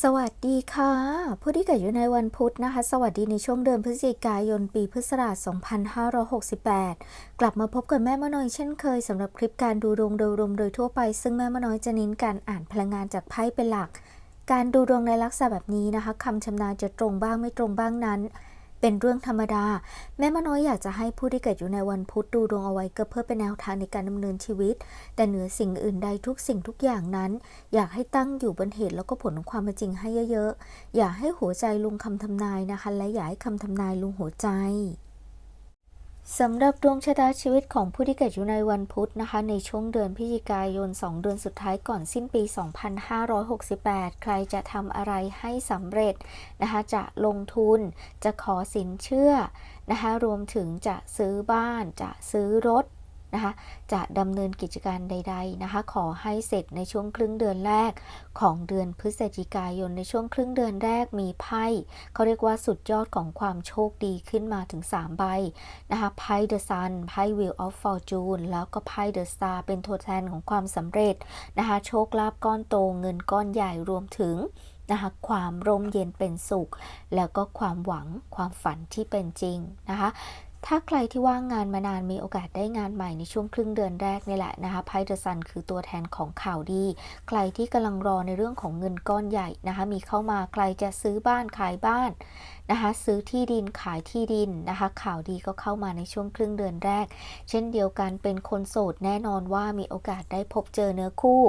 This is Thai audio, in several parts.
สวัสดีค่ะ ผู้ที่เกิดอยู่ในวันพุธนะคะ สวัสดีในช่วงเดือนพฤศจิกายนปีพุทธศักราช 2568 กลับมาพบกับแม่มะน้อยเช่นเคยสำหรับคลิปการดูดวงโดยรวมโดยทั่วไป ซึ่งแม่มะน้อยจะเน้นการอ่านพลังงานจากไพ่เป็นหลัก การดูดวงในลักษณะแบบนี้นะคะคำชำนาญจะตรงบ้างไม่ตรงบ้างนั้น เป็นเรื่องธรรมดา แม่มน้อยอยากจะให้ผู้ที่เกิดอยู่ในวันพุธดูดวงเอาไว้ก็เพื่อเป็นแนวทางในการดำเนินชีวิต แต่เหนือสิ่งอื่นใดทุกสิ่งทุกอย่างนั้น อยากให้ตั้งอยู่บนเหตุแล้วก็ผลของความเป็นจริงให้เยอะๆ อย่าให้หัวใจลุงคำทำนายนะคะ และอย่าให้คำทำนายลุงหัวใจ สำหรับดวงชะตาชีวิตของผู้ที่เกิดอยู่ในวันพุธนะคะ ในช่วงเดือนพฤศจิกายน 2 เดือนสุดท้ายก่อนสิ้นปี 2568 ใครจะทำอะไรให้สำเร็จนะคะ จะลงทุนจะขอสินเชื่อนะคะ รวมถึงจะซื้อบ้านจะซื้อรถ นะคะจะดำเนินกิจการใด ๆนะคะ ขอให้เสร็จในช่วงครึ่งเดือนแรกของเดือนพฤศจิกายนในช่วงครึ่งเดือนแรกมีไพ่เขาเรียกว่าสุดยอดของความโชคดีขึ้นมาถึง 3 ใบนะคะไพ่ The Sun ไพ่ Wheel of Fortune แล้วก็ไพ่ The Star เป็นตัวแทนของความสำเร็จนะคะโชคลาภก้อนโตเงินก้อนใหญ่รวมถึงนะคะความร่มเย็นเป็นสุข แล้วก็ความหวังความฝันที่เป็นจริงนะคะ ถ้าใครที่ว่างงานมานานมีโอกาสได้งานใหม่ในช่วงครึ่งเดือนแรกนี่แหละนะคะไพ่เดอะซันคือตัวแทนของข่าวดี ใครที่กำลังรอในเรื่องของเงินก้อนใหญ่นะคะมีเข้ามาใครจะซื้อบ้านขายบ้าน นะคะซื้อที่ดินขายที่ดินนะคะข่าวดีก็เข้ามาในช่วงครึ่งเดือนแรก เช่นเดียวกันเป็นคนโสดแน่นอนว่ามีโอกาสได้พบเจอเนื้อคู่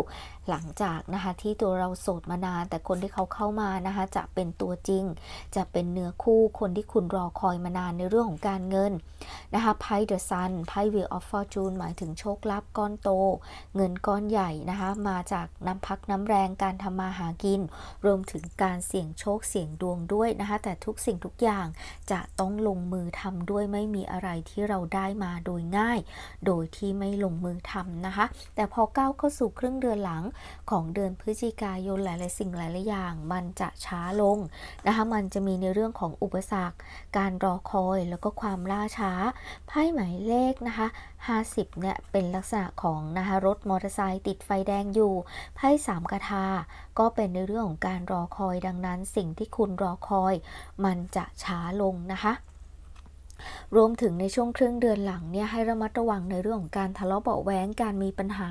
หลังจากนะคะที่ตัวเราโสดมานาน แต่คนที่เขาเข้ามานะคะจะเป็นตัวจริง จะเป็นเนื้อคู่คนที่คุณรอคอยมานานในเรื่องของการเงินนะคะไพ่ The Sun ไพ่ Wheel of Fortune หมายถึงโชคลาภก้อนโต เงินก้อนใหญ่นะคะมาจากน้ำพักน้ำแรงการทำมาหากิน รวมถึงการเสี่ยงโชคเสี่ยงดวงด้วยนะคะแต่ทุกสิ่งทุกอย่าง จะต้องลงมือทำด้วยไม่มีอะไรที่เราได้มาโดยง่าย โดยที่ไม่ลงมือทำนะคะ แต่พอก้าวเข้าสู่ครึ่งเดือนหลังของเดือนพฤศจิกายนหลายๆสิ่งหลายๆอย่าง มันจะช้าลงนะคะมันจะมีในเรื่องของอุปสรรค การรอคอยแล้วก็ความล่าช้าไพ่หมายเลขนะคะ50เนี่ยเป็นลักษณะของนะคะรถมอเตอร์ไซค์ติดไฟแดงอยู่ไพ่สามกระทาก็เป็นในเรื่องของการรอคอยดังนั้น สิ่งที่คุณรอคอย มันจะช้าลงนะคะ รวมถึงในช่วงครึ่งเดือนหลังเนี่ยให้ระมัดระวังในเรื่องของการทะเลาะเบาะแว้งการมีปัญหา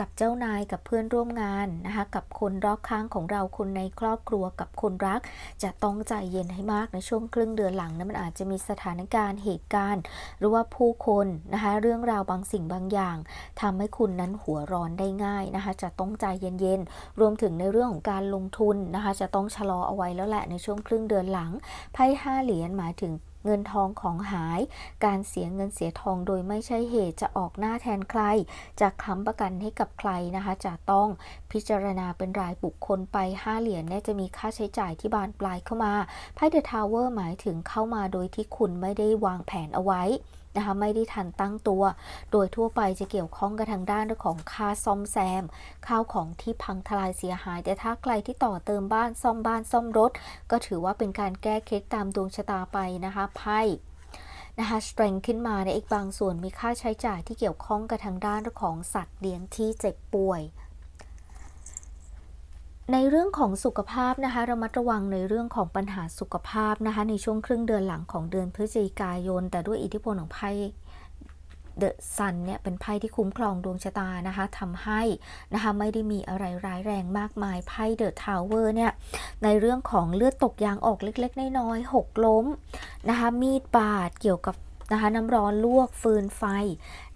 กับเจ้านายกับเพื่อนร่วมงานนะคะกับคนรอบข้างของเราคนในครอบครัวกับคนรัก จะต้องใจเย็นให้มากในช่วงครึ่งเดือนหลังนะมันอาจจะมีสถานการณ์เหตุการณ์ หรือว่าผู้คนนะคะเรื่องราวบางสิ่งบางอย่างทำให้คุณนั้นหัวร้อนได้ง่ายนะคะจะต้องใจเย็นๆรวมถึงในเรื่องของการลงทุนนะคะจะต้องชะลอเอาไว้แล้วแหละในช่วงครึ่งเดือนหลังไพ่ห้าเหรียญหมายถึง เงินทองของหาย การเสียเงินเสียทองโดยไม่ใช่เหตุจะออกหน้าแทนใคร จะค้ำประกันให้กับใครนะคะ จะต้องพิจารณาเป็นรายบุคคลไป 5 เหรียญเนี่ยจะมีค่าใช้จ่ายที่บานปลายเข้ามาไพ่เดอะทาวเวอร์หมายถึงเข้ามาโดยที่คุณไม่ได้วางแผนเอาไว้ นะคะไม่ได้ทันตั้งตัว โดยทั่วไปจะเกี่ยวข้องกับทางด้านเรื่องของค่าซ่อมแซม ข้าวของที่พังทลายเสียหาย แต่ถ้าใครที่ต่อเติมบ้านซ่อมบ้านซ่อมรถ ก็ถือว่าเป็นการแก้เคล็ดตามดวงชะตาไปนะคะไพ่นะคะสเตรงขึ้นมาในอีกบางส่วนมีค่าใช้จ่ายที่เกี่ยวข้องกับทางด้านของสัตว์เลี้ยงที่เจ็บป่วย ในเรื่องของสุขภาพนะคะระมัดระวังในเรื่องของปัญหาสุขภาพนะคะในช่วงครึ่งเดือนหลังของเดือนพฤศจิกายน แต่ด้วยอิทธิพลของไพ่เดอะซันเนี่ยเป็นไพ่ที่คุ้มครองดวงชะตานะคะทำให้นะคะไม่ได้มีอะไรร้ายแรงมากมายไพ่เดอะทาวเวอร์เนี่ยในเรื่องของเลือดตกยางออกเล็กๆน้อยๆหกล้มนะคะมีดบาดเกี่ยวกับ นะคะน้ำร้อนลวกฟืนไฟ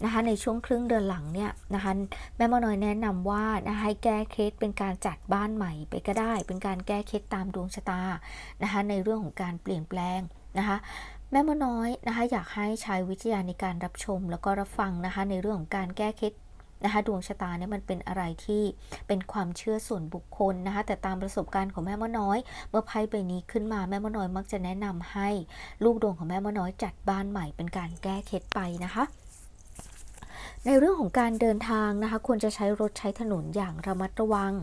นะคะในช่วงครึ่งเดือนหลังเนี่ยนะคะแม่มน้อยแนะนำว่านะคะให้แก้เคล็ดเป็นการจัดบ้านใหม่ไปก็ได้ เป็นการแก้เคล็ดตามดวงชะตานะคะในเรื่องของการเปลี่ยนแปลงนะคะแม่มน้อยนะคะอยากให้ใช้วิทยาในการรับชมแล้วก็รับฟังนะคะในเรื่องของการแก้เคล็ด นะคะดวงชะตาเนี่ยมันเป็นอะไรที่เป็นความเชื่อส่วนบุคคลนะคะแต่ตามประสบการณ์ของแม่มะน้อย เมื่อไพ่ใบนี้ขึ้นมาแม่มะน้อยมักจะแนะนำให้ลูกดวงของแม่มะน้อยจัดบ้านใหม่เป็นการแก้เคล็ดไปนะคะในเรื่องของการเดินทางนะคะควรจะใช้รถใช้ถนนอย่างระมัดระวัง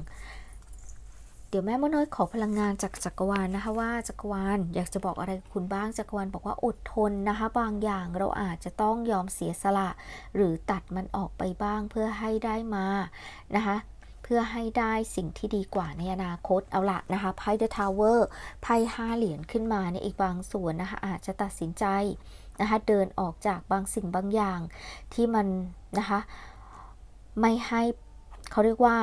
เดี๋ยวแม่มดน้อยขอพลังงานจากจักรวาลนะคะว่าจักรวาลอยากจะบอกอะไรคุณบ้างจักรวาลบอกว่าอดทนนะคะ บางอย่างเราอาจจะต้องยอมเสียสละ หรือตัดมันออกไปบ้างเพื่อให้ได้มานะคะเพื่อให้ได้สิ่งที่ดีกว่าในอนาคตเอาละนะคะไพ่ The Tower ไพ่ห้าเหรียญขึ้นมาในอีกบางส่วนนะคะอาจจะตัดสินใจนะคะเดินออกจากบางสิ่งบางอย่างที่มันนะคะไม่ให้เขาเรียกว่า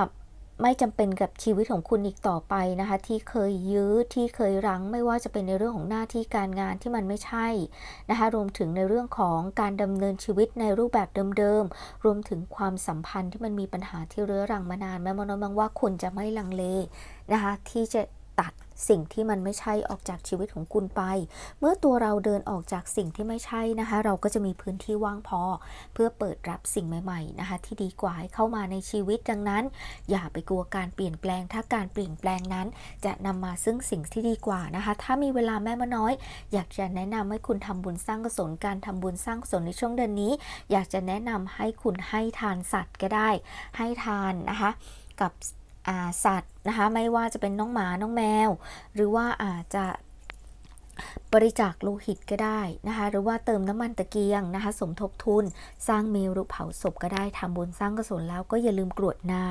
ไม่จำเป็นกับชีวิตของคุณอีกต่อไปนะคะ ที่เคยยื้อที่เคยรั้งไม่ว่าจะเป็นในเรื่องของหน้าที่การงานที่มันไม่ใช่นะคะรวมถึงในเรื่องของการดำเนินชีวิตในรูปแบบเดิมๆรวมถึงความสัมพันธ์ที่มันมีปัญหาที่เรื้อรังมานานแม่มโนมังว่าคุณจะไม่ลังเลนะคะที่จะ สิ่งที่มันไม่ใช่ออกจากชีวิตของคุณไป เมื่อตัวเราเดินออกจากสิ่งที่ไม่ใช่นะคะ เราก็จะมีพื้นที่ว่างพอ เพื่อเปิดรับสิ่งใหม่ๆนะคะ ที่ดีกว่าให้เข้ามาในชีวิตดังนั้น อย่าไปกลัวการเปลี่ยนแปลง ถ้าการเปลี่ยนแปลงนั้น จะนำมาซึ่งสิ่งที่ดีกว่านะคะ ถ้ามีเวลาแม่มาน้อย อยากจะแนะนำให้คุณทำบุญสร้างกุศลการทำบุญสร้างกุศลในช่วงเดือนนี้ อยากจะแนะนำให้คุณให้ทานสัตว์ก็ได้ ให้ทานนะคะ กับ สัตว์นะคะไม่ว่าจะเป็นน้องหมาน้องแมว หรือว่าอาจจะบริจาคโลหิตก็ได้นะคะหรือว่าเติมน้ำมันตะเกียงนะคะสมทบทุน สร้างเมรุเผาศพก็ได้ทำบุญสร้างกุศลแล้วก็อย่าลืมกรวดน้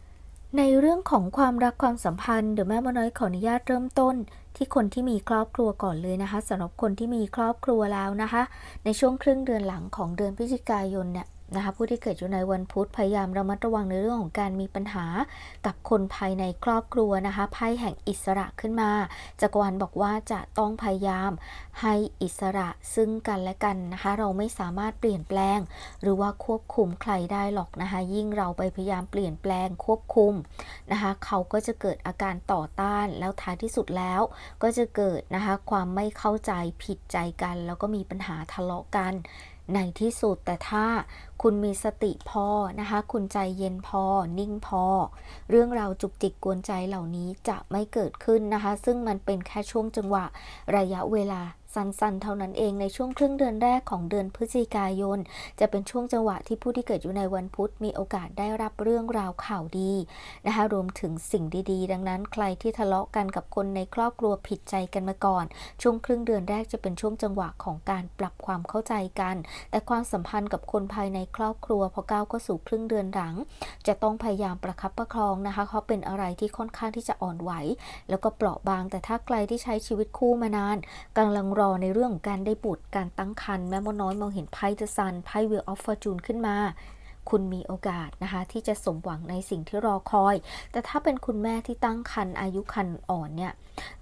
ำในเรื่องของความรักความสัมพันธ์เดี๋ยวแม่มน้อยขออนุญาตเริ่มต้นที่คนที่มีครอบครัวก่อนเลยนะคะสำหรับคนที่มีครอบครัวแล้วนะคะ ในช่วงครึ่งเดือนหลังของเดือนพฤศจิกายนเนี่ย นะคะผู้ที่เกิดอยู่ในวันพุธพยายามระมัดระวังในเรื่องของการมีปัญหากับคนภายในครอบครัวนะคะไพ่แห่งอิสระขึ้นมาจักรวาลบอกว่าจะต้องพยายามให้อิสระซึ่งกันและกันนะคะเราไม่สามารถเปลี่ยนแปลง หรือว่าควบคุมใครได้หรอกนะคะยิ่งเราไปพยายามเปลี่ยนแปลงควบคุมนะคะเขาก็จะเกิดอาการต่อต้านแล้วท้ายที่สุดแล้ว ก็จะเกิดนะคะความไม่เข้าใจผิดใจกัน แล้วก็มีปัญหาทะเลาะกัน ในที่สุดแต่ถ้าคุณมีสติพอนะคะ คุณใจเย็นพอ นิ่งพอ เรื่องราวจุกจิกกวนใจเหล่านี้จะไม่เกิดขึ้นนะคะ ซึ่งมันเป็นแค่ช่วงจังหวะระยะเวลาสั้นๆ เท่านั้นเองในช่วงครึ่งเดือนแรกของเดือนพฤศจิกายน จะเป็นช่วงจังหวะที่ผู้ที่เกิดอยู่ในวันพุธมีโอกาสได้รับเรื่องราวข่าวดีนะคะรวมถึงสิ่งดีๆ ดังนั้นใครที่ทะเลาะกันกับคนในครอบครัวผิดใจกันมาก่อน ช่วงครึ่งเดือนแรกจะเป็นช่วงจังหวะของการปรับความเข้าใจกัน แต่ความสัมพันธ์กับคนภายในครอบครัวพอก้าวก็สู่ครึ่งเดือนหลัง จะต้องพยายามประคับประคองนะคะเขาเป็นอะไรที่ค่อนข้างที่จะอ่อนไหว แล้วก็เปราะบาง แต่ถ้าใครที่ใช้ชีวิตคู่มานานกำลังรอในเรื่องของการได้บุตรการตั้งครรภ์แม่มดน้อยมองเห็นไพ่เดอะซันไพ่เวลออฟฟอร์จูนขึ้นมา คุณมีโอกาสนะคะ ที่จะสมหวังในสิ่งที่รอคอย แต่ถ้าเป็นคุณแม่ที่ตั้งครรภ์อายุครรภ์อ่อนเนี่ย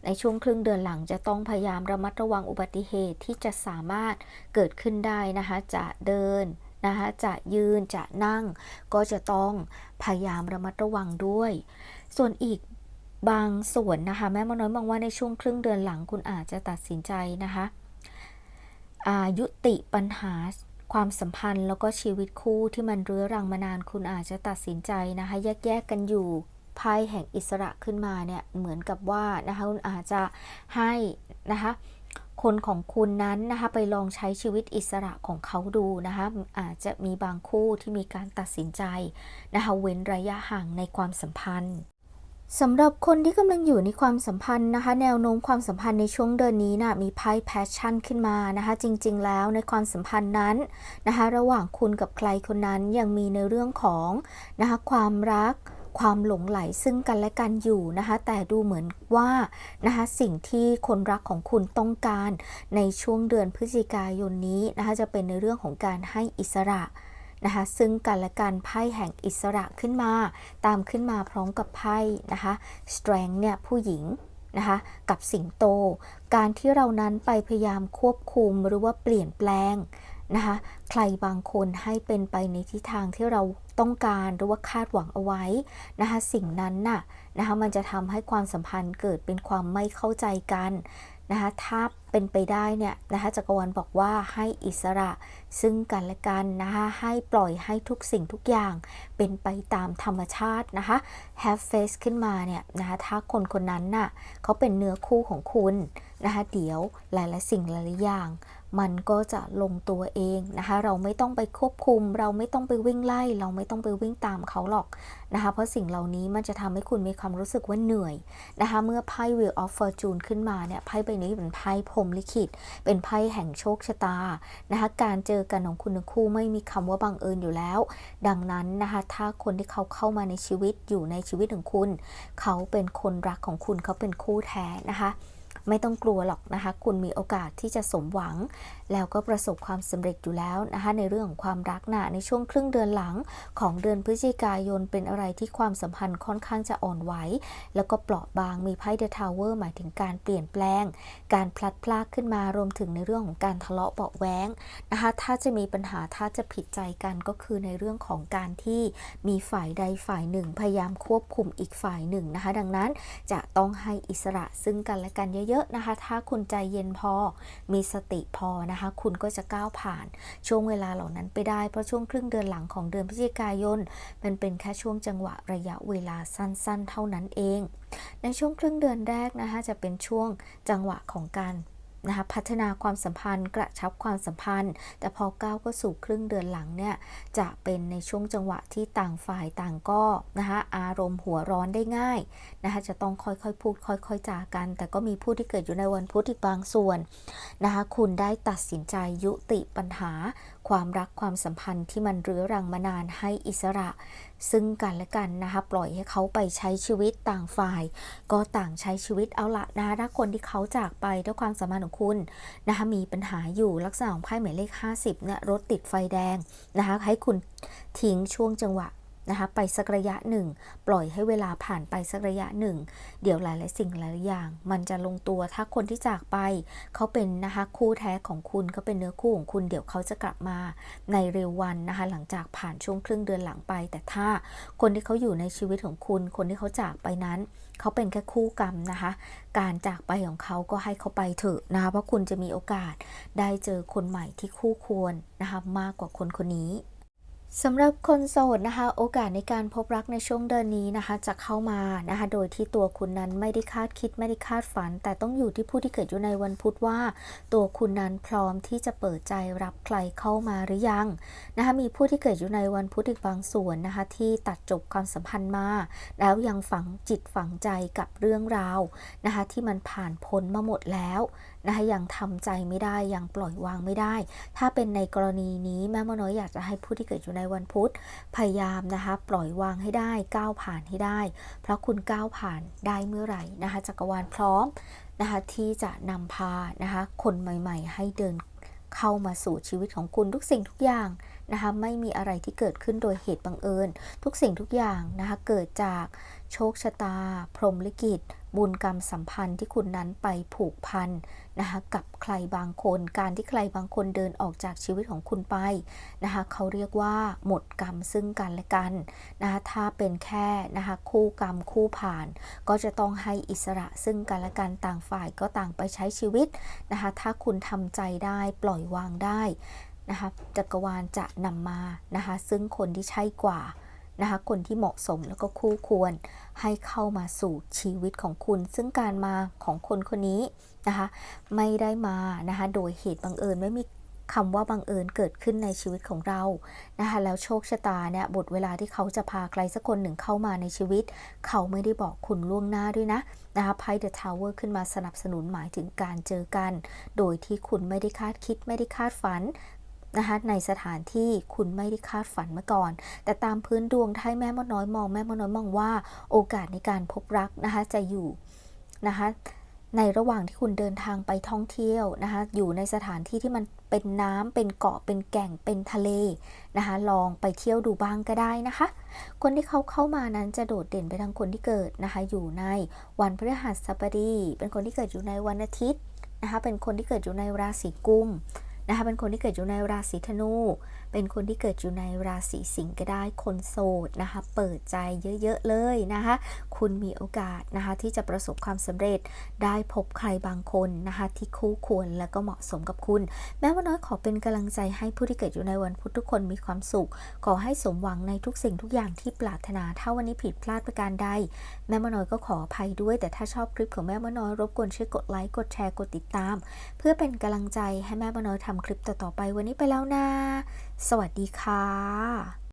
ในช่วงครึ่งเดือนหลังจะต้องพยายามระมัดระวังอุบัติเหตุที่จะสามารถเกิดขึ้นได้นะคะ จะเดินนะคะจะยืนจะนั่งก็จะต้องพยายามระมัดระวังด้วย ส่วนอีก บางส่วนนะคะ แม่มน้อยมองว่าในช่วงครึ่งเดือนหลังคุณอาจจะตัดสินใจนะคะอายุติปัญหาความสัมพันธ์แล้วก็ชีวิตคู่ที่มันเรื้อรังมานานคุณอาจจะตัดสินใจนะคะแยกแยกกันอยู่ไพ่แห่งอิสระขึ้นมาเนี่ยเหมือนกับว่านะคะคุณอาจจะให้นะคะคนของคุณนั้นนะคะไปลองใช้ชีวิตอิสระของเขาดูนะคะอาจจะมีบางคู่ที่มีการตัดสินใจนะคะเว้นระยะห่างในความสัมพันธ์ สำหรับคนที่กำลังอยู่ในความสัมพันธ์นะคะ แนวโน้มความสัมพันธ์ในช่วงเดือนนี้นะมีไพ่แพชชั่นขึ้นมานะคะ จริง ๆ แล้วในความสัมพันธ์นั้นนะคะ ระหว่างคุณกับใครคนนั้นยังมีในเรื่องของนะคะความรักความหลงไหลซึ่งกันและกันอยู่นะคะแต่ดูเหมือนว่านะคะสิ่งที่คนรักของคุณต้องการในช่วงเดือนพฤศจิกายนนี้นะคะจะเป็นในเรื่องของการให้อิสระ นะคะซึ่งกันและกันไพ่แห่งอิสระขึ้นมา ตามขึ้นมาพร้อมกับไพ่นะคะ strength เนี่ยผู้หญิงนะคะกับสิงโต การที่เรานั้นไปพยายามควบคุมหรือว่าเปลี่ยนแปลงนะคะใครบางคนให้เป็นไปในทิศทางที่เราต้องการหรือว่าคาดหวังเอาไว้นะคะสิ่งนั้นน่ะนะคะมันจะทำให้ความสัมพันธ์เกิดเป็นความไม่เข้าใจกัน นะคะถ้าเป็นไปได้เนี่ยนะคะจักรวาลบอกว่าให้อิสระซึ่งกันและกันนะคะให้ปล่อยให้ทุกสิ่งทุกอย่างเป็นไปตามธรรมชาตินะคะ have face ขึ้นมาเนี่ยนะคะถ้าคนคนนั้นน่ะเขาเป็นเนื้อคู่ของคุณนะคะเดี๋ยวหลายๆสิ่งหลายๆอย่าง มันก็จะลงตัวเองนะคะ เราไม่ต้องไปควบคุม เราไม่ต้องไปวิ่งไล่ เราไม่ต้องไปวิ่งตามเขาหรอกนะคะ เพราะสิ่งเหล่านี้มันจะทำให้คุณมีความรู้สึกว่าเหนื่อยนะคะ เมื่อไพ่ Wheel of Fortune ขึ้นมาเนี่ย ไพ่ใบนี้เป็นไพ่พรมลิขิต เป็นไพ่แห่งโชคชะตานะคะ การเจอกันของคุณทั้งคู่ไม่มีคำว่าบังเอิญอยู่แล้ว ดังนั้นนะคะ ถ้าคนที่เขาเข้ามาในชีวิตอยู่ในชีวิตของคุณ เขาเป็นคนรักของคุณ เขาเป็นคู่แท้นะคะ ไม่ต้องกลัวหรอกนะคะ คุณมีโอกาสที่จะสมหวังแล้วก็ประสบความสำเร็จอยู่แล้วนะคะในเรื่องของความรักนะในช่วงครึ่งเดือนหลังของเดือนพฤศจิกายนเป็นอะไรที่ความสัมพันธ์ค่อนข้างจะอ่อนไหวแล้วก็เปราะบางมีไพ่เดอะทาวเวอร์หมายถึงการเปลี่ยนแปลง การพลัดพรากขึ้นมารวมถึงในเรื่องของการทะเลาะเบาะแว้งนะคะถ้าจะมีปัญหาถ้าจะผิดใจกันก็คือในเรื่องของการที่มีฝ่ายใดฝ่ายหนึ่ง พยายามควบคุมอีกฝ่ายหนึ่งนะคะดังนั้นจะต้องให้อิสระซึ่งกันและกันเยอะๆนะคะถ้าคุณใจเย็นพอมีสติพอนะคะ คุณก็จะก้าวผ่านช่วงเวลาเหล่านั้นไปได้ เพราะช่วงครึ่งเดือนหลังของเดือนพฤศจิกายน มันเป็นแค่ช่วงจังหวะระยะเวลาสั้นๆ เท่านั้นเอง ในช่วงครึ่งเดือนแรกนะคะจะเป็นช่วงจังหวะของการ นะคะพัฒนาความสัมพันธ์ กระชับความสัมพันธ์ แต่พอก้าวก็สู่ครึ่งเดือนหลังเนี่ยจะเป็นในช่วงจังหวะที่ต่างฝ่ายต่างก็นะคะอารมณ์หัวร้อนได้ง่ายนะคะจะต้องค่อยๆพูดค่อย ๆจากัน แต่ก็มีผู้ที่เกิดอยู่ในวันพุธอีกบางส่วนนะคะคุณได้ตัดสินใจยุติปัญหา ความรักความสัมพันธ์ที่มันเรื้อรังมานานให้อิสระ ซึ่งกันและกันนะคะปล่อยให้เขาไปใช้ชีวิตต่างฝ่าย ก็ต่างใช้ชีวิตเอาละนะถ้าคนที่เขาจากไปด้วยความสามพันของคุณนะคะมีปัญหาอยู่ลักษณะของไพ่หมายเลข 50เนี่ยรถติดไฟแดงนะคะให้คุณทิ้งช่วงจังหวะ นะคะไปสักระยะหนึ่ง ปล่อยให้เวลาผ่านไปสักระยะหนึ่ง เดี๋ยวหลายๆสิ่งหลายอย่าง มันจะลงตัวถ้าคนที่จากไป เขาเป็นนะคะคู่แท้ของคุณเขาเป็นเนื้อคู่ของคุณเดี๋ยวเขาจะกลับมาในเร็ววันนะคะหลังจากผ่านช่วงครึ่งเดือนหลังไป แต่ถ้าคนที่เขาอยู่ในชีวิตของคุณ คนที่เขาจากไปนั้น เขาเป็นแค่คู่กรรมนะคะ การจากไปของเขาก็ให้เขาไปเถอะนะคะเพราะคุณจะมีโอกาสได้เจอคนใหม่ที่คู่ควรนะคะมากกว่าคนคนนี้ สำหรับคนโสดนะคะ โอกาสในการพบรักในช่วงเดือนนี้นะคะ จะเข้ามานะคะ โดยที่ตัวคุณนั้นไม่ได้คาดคิดไม่ได้คาดฝัน แต่ต้องอยู่ที่ผู้ที่เกิดอยู่ในวันพุธว่า ตัวคุณนั้นพร้อมที่จะเปิดใจรับใครเข้ามาหรือยังนะคะมีผู้ที่เกิดอยู่ในวันพุธอีกบางส่วนนะคะ ที่ตัดจบความสัมพันธ์มา แล้วยังฝังจิตฝังใจกับเรื่องราวนะคะ ที่มันผ่านพ้นมาหมดแล้ว นะคะยังทำใจไม่ได้ยังปล่อยวางไม่ได้ ถ้าเป็นในกรณีนี้แม่มโนอยอยากจะให้ผู้ที่เกิดอยู่ในวันพุธพยายามนะคะ ปล่อยวางให้ได้ก้าวผ่านให้ได้ เพราะคุณก้าวผ่านได้เมื่อไหร่นะคะจักรวาลพร้อมนะคะที่จะนำพานะคะคนใหม่ ๆ ให้เดินเข้ามาสู่ชีวิตของคุณทุกสิ่งทุกอย่างนะคะไม่มีอะไรที่เกิดขึ้นโดยเหตุบังเอิญ ทุกสิ่งทุกอย่างนะคะเกิดจากโชคชะตา พรหมลิขิต บุญกรรมสัมพันธ์ที่คุณนั้นไปผูกพันนะคะกับใครบางคน การที่ใครบางคนเดินออกจากชีวิตของคุณไปนะคะเขาเรียกว่าหมดกรรมซึ่งกันและกันนะคะถ้าเป็นแค่นะคะคู่กรรมคู่ผ่าน ก็จะต้องให้อิสระซึ่งกันและกันต่างฝ่ายก็ต่างไปใช้ชีวิตนะคะถ้าคุณทำใจได้ปล่อยวางได้นะคะจักรวาลจะนำมานะคะซึ่งคนที่ใช่กว่า นะคะคนที่เหมาะสมแล้วก็คู่ควรให้เข้ามาสู่ชีวิตของคุณ ซึ่งการมาของคนคนนี้นะคะไม่ได้มานะคะโดยเหตุบังเอิญไม่มีคำว่าบังเอิญเกิดขึ้นในชีวิตของเรานะคะแล้วโชคชะตาเนี่ยบทเวลาที่เขาจะพาใครสักคนหนึ่งเข้ามาในชีวิต เขาไม่ได้บอกคุณล่วงหน้าด้วยนะนะคะไพ่เดอะทาวเวอร์ขึ้นมาสนับสนุนหมายถึงการเจอกัน โดยที่คุณไม่ได้คาดคิดไม่ได้คาดฝัน นะคะในสถานที่คุณไม่ได้คาดฝันมาก่อน แต่ตามพื้นดวงไทยแม่มดน้อยมองแม่มดน้อยมองว่าโอกาสในการพบรักนะคะจะอยู่นะคะในระหว่างที่คุณเดินทางไปท่องเที่ยวนะคะอยู่ในสถานที่ที่มันเป็นน้ำเป็นเกาะเป็นแก่งเป็นทะเลนะคะลองไปเที่ยวดูบ้างก็ได้นะคะ คนที่เขาเข้ามานั้นจะโดดเด่นไปทางคนที่เกิดนะคะอยู่ในวันพฤหัสบดี เป็นคนที่เกิดอยู่ในวันอาทิตย์นะคะเป็นคนที่เกิดอยู่ในราศีกุม นะคะเป็นคนที่เกิดอยู่ในราศีธนู เป็นคนที่เกิดอยู่ในราศีสิงห์ก็ได้คนโสดนะคะ เปิดใจเยอะๆเลยนะคะ คุณมีโอกาสนะคะที่จะประสบความสำเร็จได้พบใครบางคนนะคะที่คู่ควรและก็เหมาะสมกับคุณ แม่ว่าน้อยขอเป็นกำลังใจให้ผู้ที่เกิดอยู่ในวันพุธทุกคนมีความสุข ขอให้สมหวังในทุกสิ่งทุกอย่างที่ปรารถนาถ้าวันนี้ผิดพลาดประการใด แม่มน้อยก็ขออภัยด้วย แต่ถ้าชอบคลิปของแม่มน้อยรบกวนช่วยกดไลค์กดแชร์กดติดตาม เพื่อเป็นกำลังใจให้แม่มน้อยทำคลิปต่อๆไปวันนี้ไปแล้วนะสวัสดีค่ะ